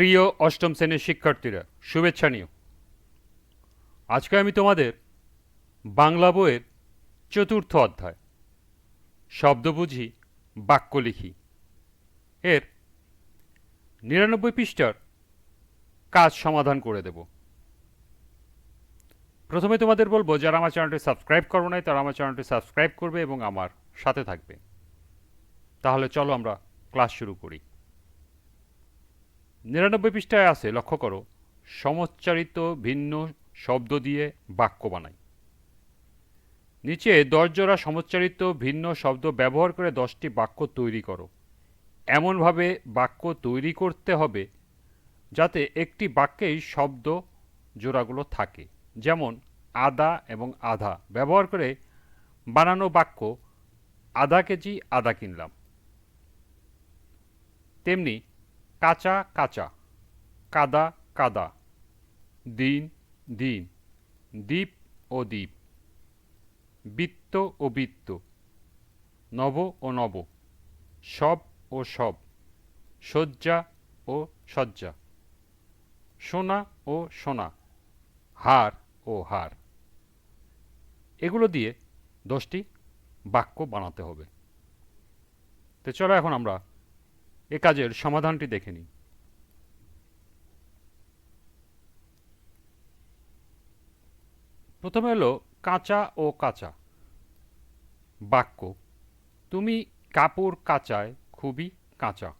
প্রিয় অষ্টম শ্রেণির শিক্ষার্থীরা, শুভেচ্ছা নিও। আজকে আমি তোমাদের বাংলা বইয়ের চতুর্থ অধ্যায়, শব্দ বুঝি, বাক্য লিখি। এর নিরানব্বই পৃষ্ঠার কাজ সমাধান করে দেব। প্রথমে তোমাদের বলব, যারা আমার চ্যানেলটি সাবস্ক্রাইব করো নাই, তারা আমার চ্যানেলটি সাবস্ক্রাইব করবে এবং আমার সাথে থাকবে। তাহলে চলো আমরা ক্লাস শুরু করি। নিরানব্বই পৃষ্ঠায় আছে, লক্ষ্য করো। সমচ্চারিত ভিন্ন শব্দ দিয়ে বাক্য বানাই। নিচে দশ জোড়া সমচ্চারিত ভিন্ন শব্দ ব্যবহার করে দশটি বাক্য তৈরি করো। এমনভাবে বাক্য তৈরি করতে হবে যাতে একটি বাক্যেই শব্দ জোড়াগুলো থাকে। যেমন, আদা এবং আধা। ব্যবহার করে বানানো বাক্য, আধা কেজি আদা কিনলাম। তেমনি কাঁচা কাঁচা। কাদা কাদা। দিন দিন। দ্বীপ ও দ্বীপ। বৃত্ত ও বৃত্ত। নব ও নব। সব ও সব। শয্যা ও শয্যা। সোনা ও সোনা। হার ও হার। এগুলো দিয়ে দশটি বাক্য বানাতে হবে। তো চলো এখন আমরা এ কাজের সমাধানটি দেখে নিই। প্রথমে হলো কাঁচা ও কাঁচা। বাক্য, তুমি কাপড় কাঁচায় খুবই কাঁচা।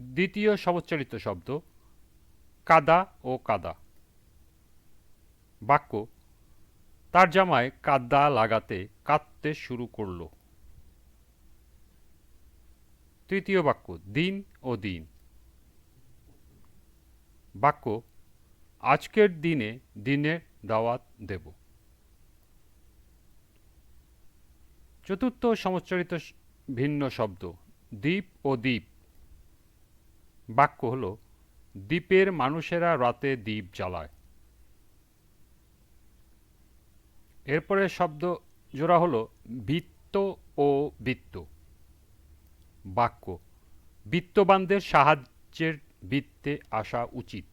দ্বিতীয় সমচ্চারিত শব্দ, কাদা ও কাদা। বাক্য, তার জামায় কাদা লাগাতে কাঁদতে শুরু করল। তৃতীয় বাক্য, দিন ও দিন। বাক্য, আজকের দিনে দিনে দাওয়াত দেব। চতুর্থ সমচ্চরিত ভিন্ন শব্দ, দ্বীপ ও দ্বীপ। বাক্য হল, দ্বীপের মানুষেরা রাতে দ্বীপ জ্বালায়। এরপরে শব্দ জোড়া হলো বৃত্ত ও বৃত্ত। বাক্য, বিত্তবানদের সাহায্যের বৃত্তে আসা উচিত।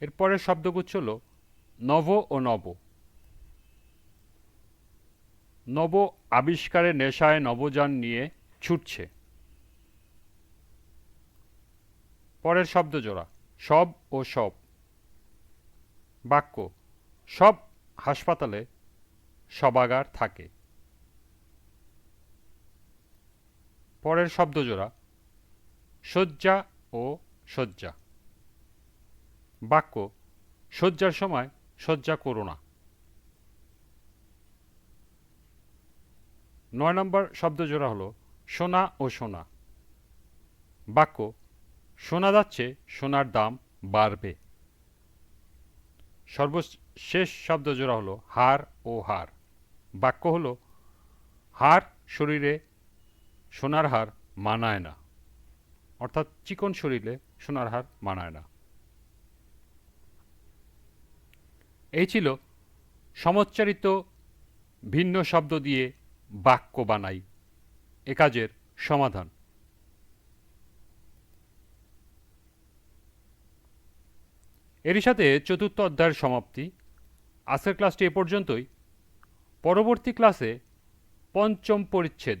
এরপরের শব্দগুচ্ছ হল নব ও নব। নব আবিষ্কারের নেশায় নবযান নিয়ে ছুটছে। পরের শব্দ জোড়া, সব ও সব। বাক্য, সব হাসপাতালে সবাগার থাকে। পরের শব্দজোড়া, শয্যা ও শয্যা। বাক্য, শয্যার সময় শয্যা করো না। নয় নম্বর শব্দজোড়া হলো, সোনা ও সোনা। বাক্য শোনা যাচ্ছে, সোনার দাম বাড়বে। সর্বশেষ শব্দজোড়া হলো, হার ও হার। বাক্য হলো, হার শরীরে সোনার হার মানায় না। অর্থাৎ চিকন শরীরে সোনার হার মানায় না। এই ছিল সমচ্চারিত ভিন্ন শব্দ দিয়ে বাক্য বানাই। এ কাজের সমাধান। এরই সাথে চতুর্থ অধ্যায়ের সমাপ্তি। আজকের ক্লাসটি এ পর্যন্তই। পরবর্তী ক্লাসে পঞ্চম পরিচ্ছেদ